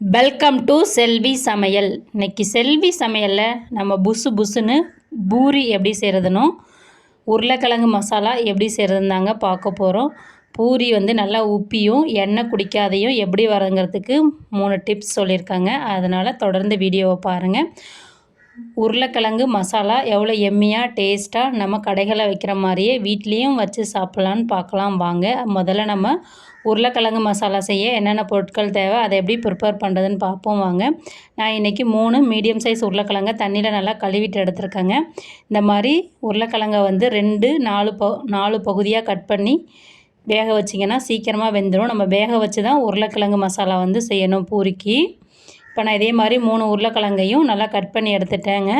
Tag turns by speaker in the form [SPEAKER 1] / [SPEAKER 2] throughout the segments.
[SPEAKER 1] Welcome to செல்வி சமையல். இன்னைக்கு செல்வி சமையலில் நம்ம புசு புசுன்னு பூரி எப்படி செய்கிறதுனும் உருளைக்கிழங்கு மசாலா எப்படி செய்கிறதுந்தாங்க பார்க்க போகிறோம் பூரி வந்து நல்லா உப்பியும் எண்ணெய் குடிக்காதையும் எப்படி வரங்கிறதுக்கு மூணு டிப்ஸ் சொல்லியிருக்காங்க. அதனால் தொடர்ந்து வீடியோவை பாருங்கள் உருளைக்கிழங்கு மசாலா எவ்வளோ எம்மியாக டேஸ்ட்டாக நம்ம கடைகளில் வைக்கிற மாதிரியே வீட்லேயும் வச்சு சாப்பிட்லான்னு பார்க்கலாம். வாங்க முதல்ல நம்ம உருளைக்கிழங்கு மசாலா செய்ய என்னென்ன பொருட்கள் தேவை அதை எப்படி ப்ரிப்பேர் பண்ணுறதுன்னு பார்ப்போம். வாங்க நான் இன்றைக்கி மூணு மீடியம் சைஸ் உருளைக்கிழங்க தண்ணியில் நல்லா கழுவிட்டு எடுத்துருக்கேங்க. இந்த மாதிரி உருளைக்கிழங்க வந்து ரெண்டு நாலு ப நாலு பகுதியாக கட் பண்ணி வேக வச்சிங்கன்னா சீக்கிரமாக வெந்துடும் நம்ம வேக வச்சு தான் உருளைக்கிழங்கு மசாலா வந்து செய்யணும் பூரிக்கு. இப்போ நான் இதே மாதிரி மூணு உருளைக்கிழங்கையும் நல்லா கட் பண்ணி எடுத்துட்டேங்க.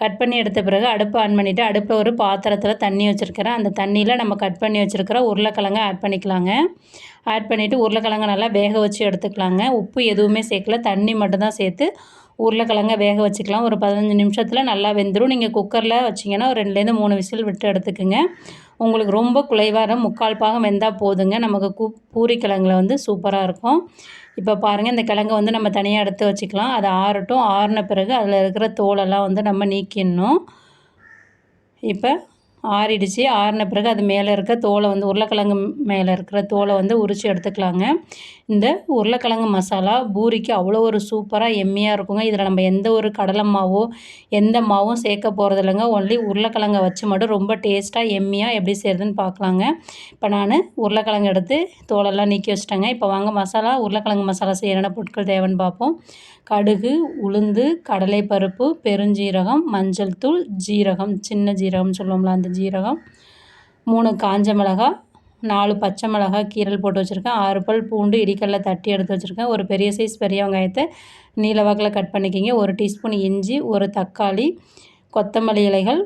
[SPEAKER 1] கட் பண்ணி எடுத்த பிறகு அடுப்பை ஆன் பண்ணிவிட்டு அடுப்பில் ஒரு பாத்திரத்தில் தண்ணி வச்சுருக்கிறேன். அந்த தண்ணியில் நம்ம கட் பண்ணி வச்சுருக்கிற உருளைக்கிழங்க ஆட் பண்ணிக்கலாங்க. ஆட் பண்ணிவிட்டு உருளைக்கிழங்க நல்லா வேக வச்சு எடுத்துக்கலாங்க. உப்பு எதுவுமே சேர்க்கல. தண்ணி மட்டும்தான் சேர்த்து உருளைக்கிழங்க வேக வச்சுக்கலாம். ஒரு பதினஞ்சு நிமிஷத்தில் நல்லா வெந்துடும் நீங்கள் குக்கரில் வச்சிங்கன்னா ஒரு ரெண்டுலேருந்து மூணு விசில் விட்டு எடுத்துக்குங்க. உங்களுக்கு ரொம்ப குலைவார முக்கால் பாகம் வெந்தால் போதுங்க. நமக்கு கூ பூரி கிழங்குல வந்து சூப்பராக இருக்கும். இப்போ பாருங்கள் இந்த கிழங்கை வந்து நம்ம தனியாக எடுத்து வச்சுக்கலாம். அது ஆறட்டும் ஆறின பிறகு அதில் இருக்கிற தோலெல்லாம் வந்து நம்ம நீக்கிடணும். இப்போ ஆறிடுச்சு. ஆறின பிறகு அது மேலே இருக்க தோலை வந்து உருளைக்கிழங்கு மேலே இருக்கிற தோலை வந்து உரித்து எடுத்துக்கலாங்க. இந்த உருளைக்கிழங்கு மசாலா பூரிக்கு அவ்வளோ ஒரு சூப்பராக எம்மியாக இருக்குங்க. இதில் நம்ம எந்த ஒரு கடலை மாவோ எந்த மாவும் சேர்க்க போகிறது இல்லைங்க ஒன்லி உருளைக்கிழங்க வச்சு மட்டும் ரொம்ப டேஸ்ட்டாக எம்மியாக எப்படி செய்கிறதுன்னு பார்க்கலாங்க. இப்போ நான் உருளைக்கிழங்கு எடுத்து தோலெல்லாம் நீக்கி வச்சிட்டேங்க. இப்போ வாங்க மசாலா உருளைக்கிழங்கு மசாலா செய்ய என்னென்ன பொருட்கள் தேவைன்னு பார்ப்போம். கடுகு உளுந்து கடலைப்பருப்பு பெருஞ்சீரகம் மஞ்சள் தூள் ஜீரகம் சின்ன ஜீரகம் சொல்லுவோம்ல அந்த ஜீரகம் மூணு காஞ்ச மிளகாய் நாலு பச்சை மிளகாய் கீரல் போட்டு வச்சுருக்கேன். ஆறு பல் பூண்டு இடிக்கல்ல தட்டி எடுத்து வச்சுருக்கேன். ஒரு பெரிய சைஸ் பெரிய வெங்காயத்தை நீல வாக்கில் கட் பண்ணிக்கிங்க. ஒரு டீஸ்பூன் இஞ்சி ஒரு தக்காளி கொத்தமல்லி இலைகள்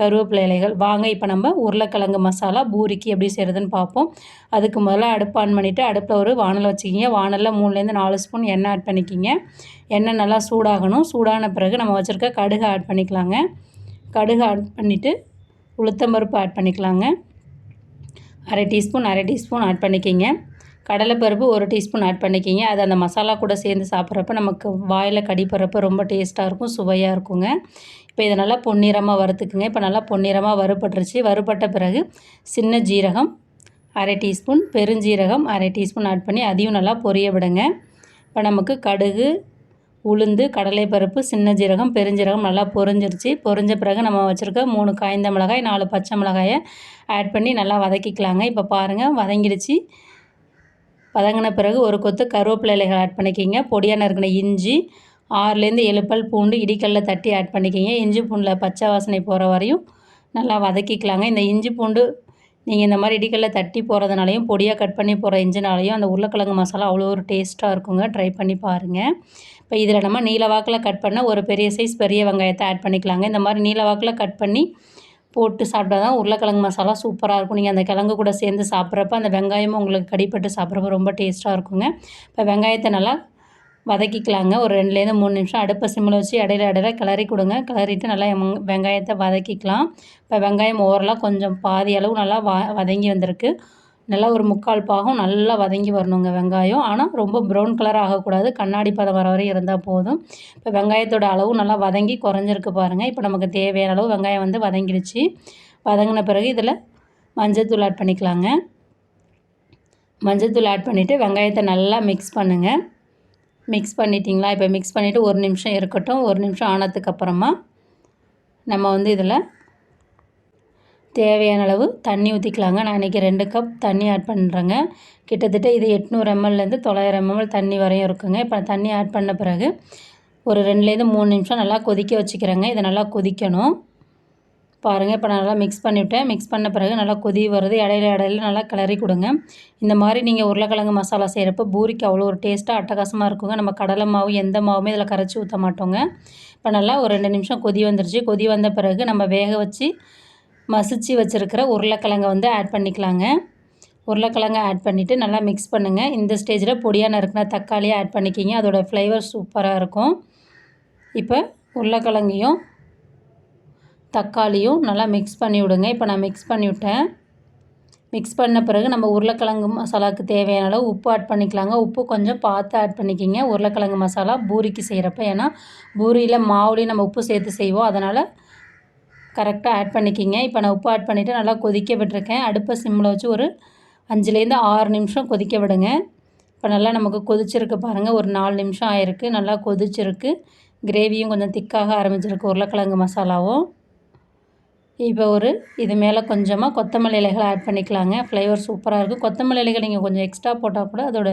[SPEAKER 1] கருவேப்பிலை இலைகள். வாங்க இப்போ நம்ம உருளைக்கிழங்கு மசாலா பூரிக்கு எப்படி செய்கிறதுன்னு பார்ப்போம். அதுக்கு முதல்ல அடுப்பு ஆன் பண்ணிவிட்டு அடுப்பில் ஒரு வானல் வச்சுக்கிங்க. வானலில் மூணுலேருந்து நாலு ஸ்பூன் எண்ணெய் ஆட் பண்ணிக்கிங்க. எண்ணெய் நல்லா சூடாகணும். சூடான பிறகு நம்ம வச்சுருக்க கடுகு ஆட் பண்ணிக்கலாங்க. கடுகு ஆட் பண்ணிவிட்டு உளுத்தம்பருப்பு ஆட் பண்ணிக்கலாங்க. அரை டீஸ்பூன் அரை டீஸ்பூன் ஆட் பண்ணிக்கிங்க. கடலைப்பருப்பு ஒரு டீஸ்பூன் ஆட் பண்ணிக்கிங்க. அது அந்த மசாலா கூட சேர்ந்து சாப்பிட்றப்ப நமக்கு வாயில் கடிப்படுறப்ப ரொம்ப டேஸ்ட்டாக இருக்கும் சுவையாக இருக்குங்க. இப்போ இதை நல்லா பொன்னிறமாக வறுத்துக்குங்க. இப்போ நல்லா பொன்னிறமாக வறுபட்டுருச்சு. வறுபட்ட பிறகு சின்ன ஜீரகம் அரை டீஸ்பூன் பெருஞ்சீரகம் அரை டீஸ்பூன் ஆட் பண்ணி அதையும் நல்லா பொரிய விடுங்க. இப்போ நமக்கு கடுகு உளுந்து கடலைப்பருப்பு சின்ன ஜீரகம் பெருஞ்சீரகம் நல்லா பொரிஞ்சிருச்சு. பொரிஞ்ச பிறகு நம்ம வச்சுருக்க மூணு காய்ந்த மிளகாய் நாலு பச்சை மிளகாயை ஆட் பண்ணி நல்லா வதக்கிக்கலாங்க. இப்போ பாருங்கள் வதங்கிடுச்சு. வதங்கின பிறகு ஒரு கொத்து கருவேப்பிலை இலைகள் ஆட் பண்ணிக்கிங்க. பொடியாக நறுக்கின இஞ்சி ஆறுலேருந்து எழுப்பல் பூண்டு இடிக்கல்ல தட்டி ஆட் பண்ணிக்கிங்க. இஞ்சி பூண்டில் பச்சை வாசனை போகிற வரையும் நல்லா வதக்கிக்கலாங்க. இந்த இஞ்சி பூண்டு நீங்கள் இந்த மாதிரி இடிக்கல்ல தட்டி போகிறதுனாலையும் பொடியாக கட் பண்ணி போகிற இஞ்சினாலையும் அந்த உருளைக்கிழங்கு மசாலா அவ்வளோ ஒரு டேஸ்ட்டாக இருக்குங்க. ட்ரை பண்ணி பாருங்கள் இப்போ இதில் நம்ம நீல வாக்கில் கட் பண்ண ஒரு பெரிய சைஸ் பெரிய வெங்காயத்தை ஆட் பண்ணிக்கலாங்க. இந்த மாதிரி நீல வாக்கில் கட் பண்ணி போட்டு சாப்பிட்டா தான் உருளைக்கிழங்கு மசாலா சூப்பராக இருக்கும். நீங்கள் அந்த கிழங்கு கூட சேர்ந்து சாப்பிட்றப்ப அந்த வெங்காயமும் உங்களுக்கு கடிப்பட்டு சாப்பிட்றப்ப ரொம்ப டேஸ்ட்டாக இருக்குங்க. இப்போ வெங்காயத்தை நல்லா வதக்கிக்கலாங்க. ஒரு ரெண்டுலேருந்து மூணு நிமிஷம் அடுப்பை சிம்மில் வச்சு இடையில இடையில கிளறி கொடுங்க. கிளறிட்டு நல்லா வெங்காயத்தை வதக்கிக்கலாம். இப்போ வெங்காயம் ஓவரலாக கொஞ்சம் பாதி அளவு நல்லா வ வதங்கி வந்திருக்கு. நல்லா ஒரு முக்கால் பாகம் நல்லா வதங்கி வரணுங்க வெங்காயம். ஆனால் ரொம்ப ப்ரௌன் கலர் ஆகக்கூடாது. கண்ணாடி பதம் வர வரையும் இருந்தால் போதும். இப்போ வெங்காயத்தோட அளவு நல்லா வதங்கி குறைஞ்சிருக்கு பாருங்கள் இப்போ நமக்கு தேவையான அளவு வெங்காயம் வந்து வதங்கிடுச்சு. வதங்கின பிறகு இதில் மஞ்சத்தூள் ஆட் பண்ணிக்கலாங்க. மஞ்சத்தூள் ஆட் பண்ணிவிட்டு வெங்காயத்தை நல்லா மிக்ஸ் பண்ணுங்கள் மிக்ஸ் பண்ணிட்டிங்களா? இப்போ மிக்ஸ் பண்ணிவிட்டு ஒரு நிமிஷம் இருக்கட்டும். ஒரு நிமிஷம் ஆனதுக்கப்புறமா நம்ம வந்து இதில் தேவையான அளவு தண்ணி ஊற்றிக்கலாங்க நான் இன்றைக்கி ரெண்டு கப் தண்ணி ஆட் பண்ணுறேங்க கிட்டத்தட்ட இது எட்நூறு எம்எல்லேருந்து தொள்ளாயிரம் எம்எல் தண்ணி வரையும் இருக்குங்க. இப்போ தண்ணி ஆட் பண்ண பிறகு ஒரு ரெண்டுலேருந்து மூணு நிமிஷம் நல்லா கொதிக்க வச்சுக்கிறேங்க. இதை நல்லா கொதிக்கணும். பாருங்கள் இப்போ நல்லா மிக்ஸ் பண்ணிவிட்டேன். மிக்ஸ் பண்ண பிறகு நல்லா கொதி வருது. இடையில இடையில நல்லா கிளறி கொடுங்க. இந்த மாதிரி நீங்கள் உருளைக்கிழங்கு மசாலா செய்கிறப்ப பூரிக்கு அவ்வளோ ஒரு டேஸ்ட்டாக அட்டகாசமாக இருக்குங்க. நம்ம கடலை மாவு எந்த மாவுமே இதில் கரைச்சி ஊற்ற மாட்டோங்க. இப்போ நல்லா ஒரு ரெண்டு நிமிஷம் கொதி வந்துருச்சு. கொதி வந்த பிறகு நம்ம வேக வச்சு மசிச்சு வச்சுருக்கிற உருளைக்கிழங்கை வந்து ஆட் பண்ணிக்கலாங்க. உருளைக்கிழங்க ஆட் பண்ணிவிட்டு நல்லா மிக்ஸ் பண்ணுங்கள் இந்த ஸ்டேஜில் பொடியாக நறுக்கின தக்காளியை ஆட் பண்ணிக்கிங்க. அதோடய ஃப்ளேவர் சூப்பராக இருக்கும். இப்போ உருளைக்கிழங்கையும் தக்காளியும் நல்லா மிக்ஸ் பண்ணி விடுங்க. இப்போ நான் மிக்ஸ் பண்ணி விட்டேன். மிக்ஸ் பண்ண பிறகு நம்ம உருளைக்கிழங்கு மசாலாவுக்கு தேவையான அளவு உப்பு ஆட் பண்ணிக்கலாங்க. உப்பு கொஞ்சம் பார்த்து ஆட் பண்ணிக்கிங்க. உருளைக்கிழங்கு மசாலா பூரிக்கு செய்கிறப்ப ஏன்னா பூரியில் மாவுலேயும் நம்ம உப்பு சேர்த்து செய்வோம். அதனால் கரெக்டாக ஆட் பண்ணிக்கிங்க. இப்போ நான் உப்பு ஆட் பண்ணிவிட்டு நல்லா கொதிக்க விட்டுருக்கேன். அடுப்பை சிம்மில் வச்சு ஒரு அஞ்சுலேருந்து ஆறு நிமிஷம் கொதிக்க விடுங்க. இப்போ நல்லா நமக்கு கொதிச்சிருக்கு பாருங்கள் ஒரு நாலு நிமிஷம் ஆயிருக்கு. நல்லா கொதிச்சிருக்கு. கிரேவியும் கொஞ்சம் திக்காக ஆரம்பிச்சிருக்கு. உருளைக்கிழங்கு மசாலாவும். இப்போ ஒரு இது மேலே கொஞ்சமாக கொத்தமல்லி இலைகள் ஆட் பண்ணிக்கலாங்க. ஃப்ளேவர் சூப்பராக இருக்கும். கொத்தமல்லி இலைகள் நீங்கள் கொஞ்சம் எக்ஸ்ட்ரா போட்டால் கூட அதோட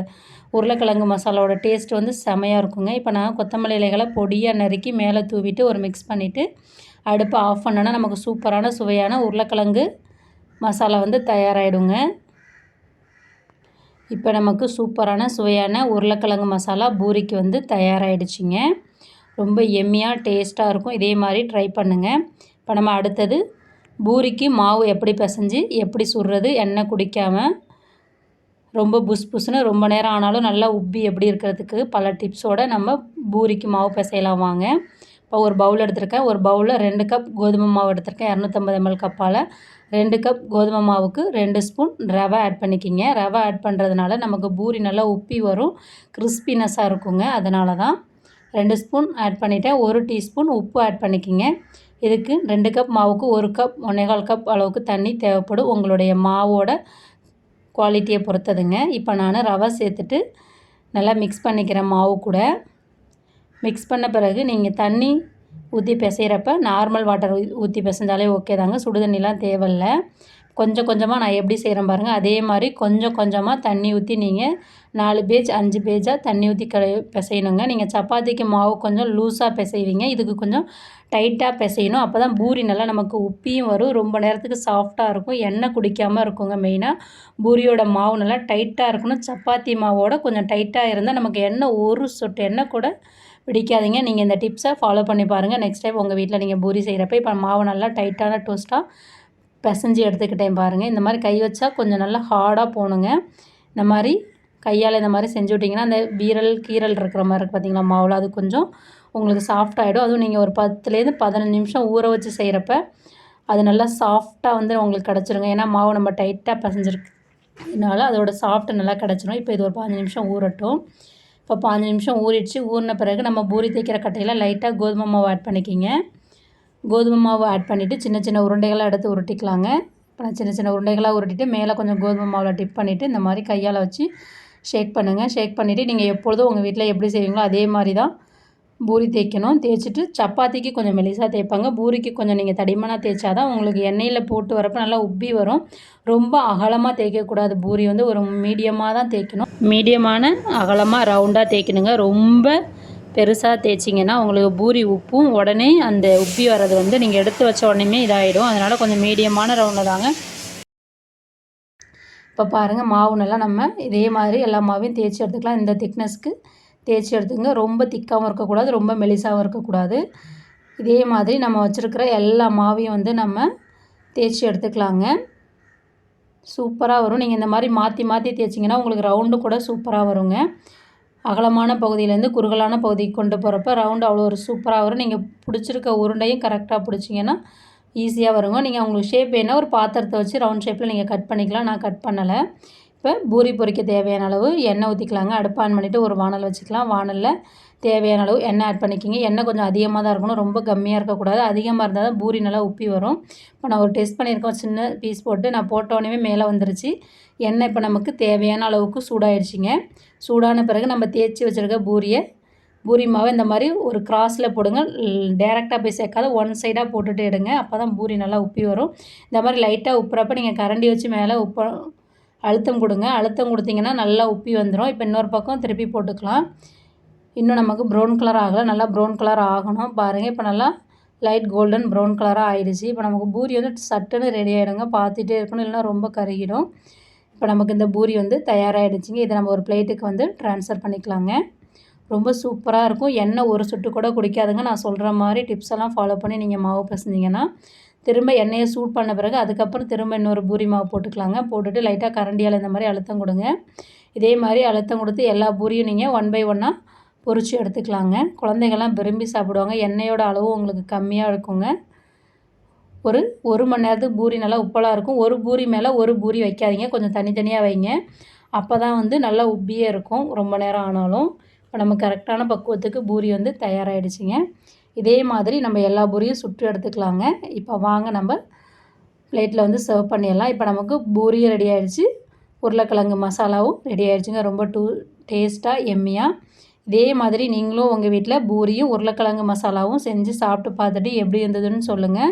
[SPEAKER 1] உருளைக்கிழங்கு மசாலாவோட டேஸ்ட் வந்து செமையாக இருக்குங்க. இப்போ நான் கொத்தமல்லி இலைகளை பொடியாக நறுக்கி மேலே தூவிட்டு ஒரு மிக்ஸ் பண்ணிவிட்டு அடுப்பை ஆஃப் பண்ணோன்னா நமக்கு சூப்பரான சுவையான உருளைக்கிழங்கு மசாலா வந்து தயாராகிடுங்க இப்போ நமக்கு சூப்பரான சுவையான உருளைக்கிழங்கு மசாலா பூரிக்கு வந்து தயாராகிடுச்சிங்க ரொம்ப எம்மியாக டேஸ்ட்டாக இருக்கும். இதே மாதிரி ட்ரை பண்ணுங்கள் இப்போ நம்ம அடுத்தது பூரிக்கு மாவு எப்படி பிசைஞ்சு எப்படி சுடுறது எண்ணெய் குடிக்காமல் ரொம்ப புஸ் புஸ்னு ரொம்ப நேரம் ஆனாலும் நல்லா உப்பி எப்படி இருக்கிறதுக்கு பல டிப்ஸோடு நம்ம பூரிக்கு மாவு பிசையலாம் வாங்க. இப்போ ஒரு பவுல் எடுத்திருக்கேன். ஒரு பவுலில் ரெண்டு கப் கோதுமை மாவு எடுத்திருக்கேன். இரநூத்தம்பது எம்எல் கப்பால் ரெண்டு கப் கோதுமை மாவுக்கு ரெண்டு ஸ்பூன் ரவை ஆட் பண்ணிக்கிங்க. ரவை ஆட் பண்ணுறதுனால நமக்கு பூரி நல்லா உப்பி வரும். கிறிஸ்பினஸ்ஸாக இருக்குங்க. அதனால தான் ரெண்டு ஸ்பூன் ஆட் பண்ணிவிட்டேன் ஒரு டீஸ்பூன் உப்பு ஆட் பண்ணிக்கிங்க. இதுக்கு ரெண்டு கப் மாவுக்கு ஒரு கப் ஒன்றேகால் கப் அளவுக்கு தண்ணி தேவைப்படும். உங்களுடைய மாவோட குவாலிட்டியை பொறுத்ததுங்க. இப்போ நான் ரவை சேர்த்துட்டு நல்லா மிக்ஸ் பண்ணிக்கிறேன் மாவு கூட மிக்ஸ் பண்ண பிறகு நீங்கள் தண்ணி ஊற்றி பிசைகிறப்ப நார்மல் வாட்டர் ஊற்றி பிசைஞ்சாலே ஓகே தாங்க. சுடு தண்ணிலாம் தேவையில்ல. கொஞ்சம் கொஞ்சமாக நான் எப்படி செய்கிறேன் பாருங்கள் அதே மாதிரி கொஞ்சம் கொஞ்சமாக தண்ணி ஊற்றி நீங்கள் நாலு பேஜ் அஞ்சு பேஜாக தண்ணி ஊற்றி க பிசையணுங்க. நீங்கள் சப்பாத்திக்கு மாவு கொஞ்சம் லூஸாக பிசைவீங்க. இதுக்கு கொஞ்சம் டைட்டாக பிசையணும். அப்போ தான் பூரி நல்லா நமக்கு உப்பியும் வரும். ரொம்ப நேரத்துக்கு சாஃப்டாக இருக்கும். எண்ணெய் குடிக்காமல் இருக்குங்க மெயினாக பூரியோட மாவு நல்லா டைட்டாக இருக்கணும். சப்பாத்தி மாவோட கொஞ்சம் டைட்டாக இருந்தால் நமக்கு எண்ணெய் ஒரு சொட்டு எண்ணெய் கூட பிடிக்காதீங்க. நீங்கள் இந்த டிப்ஸை ஃபாலோ பண்ணி பாருங்கள் நெக்ஸ்ட் டைம் உங்கள் வீட்டில் நீங்கள் பூரி செய்கிறப்ப இப்போ மாவு நல்லா டைட்டான டோஸ்ட்டாக பிசைஞ்சு எடுத்துக்கிட்டேன் பாருங்கள் இந்த மாதிரி கை வச்சா கொஞ்சம் நல்லா ஹார்டாக போகணுங்க இந்த மாதிரி கையால் இந்த மாதிரி செஞ்சு விட்டிங்கன்னா அந்த வீரல் கீரல் இருக்கிற மாதிரி இருக்குது பார்த்தீங்களா மாவில் அது கொஞ்சம் உங்களுக்கு சாஃப்ட் ஆகிடும் அதுவும் நீங்கள் ஒரு பத்துலேருந்து பதினஞ்சு நிமிஷம் ஊற வச்சு செய்கிறப்ப அது நல்லா சாஃப்டாக வந்து உங்களுக்கு கிடச்சிருங்க. ஏன்னா மாவு நம்ம டைட்டாக பிசைஞ்சிருக்கு அதனால அதோட சாஃப்ட்டு நல்லா கிடச்சிரும். இப்போ இது ஒரு பதினஞ்சு நிமிஷம் ஊறட்டும். இப்போ பாஞ்சு நிமிஷம் ஊறிடுச்சு. ஊறின பிறகு நம்ம பூரி தேய்க்கிற கட்டையில் லைட்டாக கோதுமை மாவு ஆட் பண்ணிக்கிங்க. கோதுமை மாவு ஆட் பண்ணிவிட்டு சின்ன சின்ன உருண்டைகளாக எடுத்து உருட்டிக்கலாங்க. இப்போ நான் சின்ன சின்ன உருண்டைகளாக உருட்டிட்டு மேலே கொஞ்சம் கோதுமை மாவில் டிப் பண்ணிவிட்டு இந்த மாதிரி கையால் வச்சு ஷேக் பண்ணுங்கள் ஷேக் பண்ணிவிட்டு நீங்கள் எப்பொழுதும் உங்கள் வீட்டில் எப்படி செய்வீங்களோ அதே மாதிரி தான் பூரி தேய்க்கணும். தேய்ச்சிட்டு சப்பாத்திக்கு கொஞ்சம் மெலிசாக தேய்ப்பாங்க. பூரிக்கு கொஞ்சம் நீங்கள் தடிமனாக தேய்ச்சா தான் உங்களுக்கு எண்ணெயில் போட்டு வரப்போ நல்லா உப்பி வரும். ரொம்ப அகலமாக தேய்க்கக்கூடாது பூரி வந்து ஒரு மீடியமாக தான் தேய்க்கணும். மீடியமான அகலமாக ரவுண்டாக தேய்க்கணுங்க. ரொம்ப பெருசாக தேய்ச்சிங்கன்னா உங்களுக்கு பூரி உப்பும் உடனே அந்த உப்பி வர்றது வந்து நீங்கள் எடுத்து வச்ச உடனே இதாகிடும் அதனால் கொஞ்சம் மீடியமான ரவுண்டில் தாங்க. இப்போ பாருங்கள் மாவு நல்லா நம்ம இதே மாதிரி எல்லா மாவையும் தேய்ச்சி எடுத்துக்கலாம். இந்த திக்னஸ்க்கு தேய்ச்சி எடுத்துங்க ரொம்ப திக்காகவும் இருக்கக்கூடாது ரொம்ப மெலிசாகவும் இருக்கக்கூடாது. இதே மாதிரி நம்ம வச்சுருக்கிற எல்லா மாவையும் வந்து நம்ம தேய்ச்சி எடுத்துக்கலாங்க. சூப்பராக வரும். நீங்கள் இந்த மாதிரி மாற்றி மாற்றி தேய்ச்சிங்கன்னா உங்களுக்கு ரவுண்டு கூட சூப்பராக வருங்க. அகலமான பகுதியிலேருந்து குறுகலான பகுதிக்கு கொண்டு போகிறப்ப ரவுண்டு அவ்வளோ ஒரு சூப்பராக வரும். நீங்கள் பிடிச்சிருக்க உருண்டையும் கரெக்டாக பிடிச்சிங்கன்னா ஈஸியாக வருங்க. நீங்கள் உங்களுக்கு ஷேப் வேணால் ஒரு பாத்திரத்தை வச்சு ரவுண்ட் ஷேப்பில் நீங்கள் கட் பண்ணிக்கலாம். நான் கட் பண்ணலை. இப்போ பூரி பொரிக்க தேவையான அளவு எண்ணெய் ஊற்றிக்கலாங்க அடுப்பு ஆன் பண்ணிவிட்டு ஒரு வானல் வச்சுக்கலாம். வானலில் தேவையான அளவு எண்ணெய் ஆட் பண்ணிக்கிங்க. எண்ணெய் கொஞ்சம் அதிகமாக தான் இருக்கணும். ரொம்ப கம்மியாக இருக்கக்கூடாது. அதிகமாக இருந்தால் தான் பூரி நல்லா உப்பி வரும். இப்போ நான் ஒரு டெஸ்ட் பண்ணியிருக்கோம் சின்ன பீஸ் போட்டு நான் போட்டோடனே மேலே வந்துருச்சு. எண்ணெய் இப்போ நமக்கு தேவையான அளவுக்கு சூடாயிடுச்சிங்க சூடான பிறகு நம்ம தேய்ச்சி வச்சுருக்க பூரியை பூரி மாவை இந்த மாதிரி ஒரு கிராஸில் போடுங்க. டேரெக்டாக போய் சேர்க்காத ஒன் சைடாக போட்டுட்டு எடுங்க. அப்போ தான் பூரி நல்லா உப்பி வரும். இந்த மாதிரி லைட்டாக உப்புறப்ப நீங்கள் கரண்டி வச்சு மேலே உப்ப அழுத்தம் கொடுங்க. அழுத்தம் கொடுத்தீங்கன்னா நல்லா உப்பி வந்துடும் இப்போ இன்னொரு பக்கம் திருப்பி போட்டுக்கலாம். இன்னும் நமக்கு ப்ரௌன் கலர் ஆகலை. நல்லா ப்ரௌன் கலர் ஆகணும். பாருங்கள் இப்போ நல்லா லைட் கோல்டன் ப்ரௌன் கலராக ஆயிடுச்சு. இப்போ நமக்கு பூரி வந்து சட்டுன்னு ரெடி ஆகிடுங்க பார்த்துட்டே இருக்கணும். இல்லைன்னா ரொம்ப கருகிடும். இப்போ நமக்கு இந்த பூரி வந்து தயாராகிடுச்சிங்க இதை நம்ம ஒரு பிளேட்டுக்கு வந்து ட்ரான்ஸ்ஃபர் பண்ணிக்கலாங்க. ரொம்ப சூப்பராக இருக்கும். எண்ணெய் ஒரு சுட்டு கூட குடிக்காதுங்க. நான் சொல்கிற மாதிரி டிப்ஸ் எல்லாம் ஃபாலோ பண்ணி நீங்கள் மாவு பசஞ்சிங்கன்னா திரும்ப எண்ணெயை சூட் பண்ண பிறகு அதுக்கப்புறம் திரும்ப இன்னொரு பூரி மாவு போட்டுக்கலாங்க. போட்டுட்டு லைட்டாக கரண்டியால் இந்த மாதிரி அழுத்தம் கொடுங்க. இதே மாதிரி அழுத்தம் கொடுத்து எல்லா பூரியும் நீங்கள் ஒன் பை ஒன்னாக பொறிச்சு எடுத்துக்கலாங்க. குழந்தைங்கள்லாம் விரும்பி சாப்பிடுவாங்க. எண்ணெயோட அளவும் உங்களுக்கு கம்மியாக இருக்குங்க. ஒரு ஒரு மணி நேரத்துக்கு பூரி நல்லா உப்பலாக இருக்கும். ஒரு பூரி மேலே ஒரு பூரி வைக்காதீங்க. கொஞ்சம் தனித்தனியாக வைங்க. அப்போ தான் வந்து நல்லா உப்பியே இருக்கும். ரொம்ப நேரம் ஆனாலும். இப்போ நம்ம கரெக்டான பக்குவத்துக்கு பூரி வந்து தயாராகிடுச்சிங்க இதே மாதிரி நம்ம எல்லா பூரியும் சுட்டு எடுத்துக்கலாங்க. இப்போ வாங்க நம்ம பிளேட்டில் வந்து சர்வ் பண்ணிடலாம். இப்போ நமக்கு பூரியும் ரெடி ஆகிடுச்சு உருளைக்கிழங்கு மசாலாவும் ரெடி ஆகிடுச்சுங்க ரொம்ப டூ டேஸ்ட்டாக எம்மியாக இதே மாதிரி நீங்களும் உங்கள் வீட்டில் பூரியும் உருளைக்கிழங்கு மசாலாவும் செஞ்சு சாப்பிட்டு பார்த்துட்டு எப்படி இருந்ததுன்னு சொல்லுங்கள்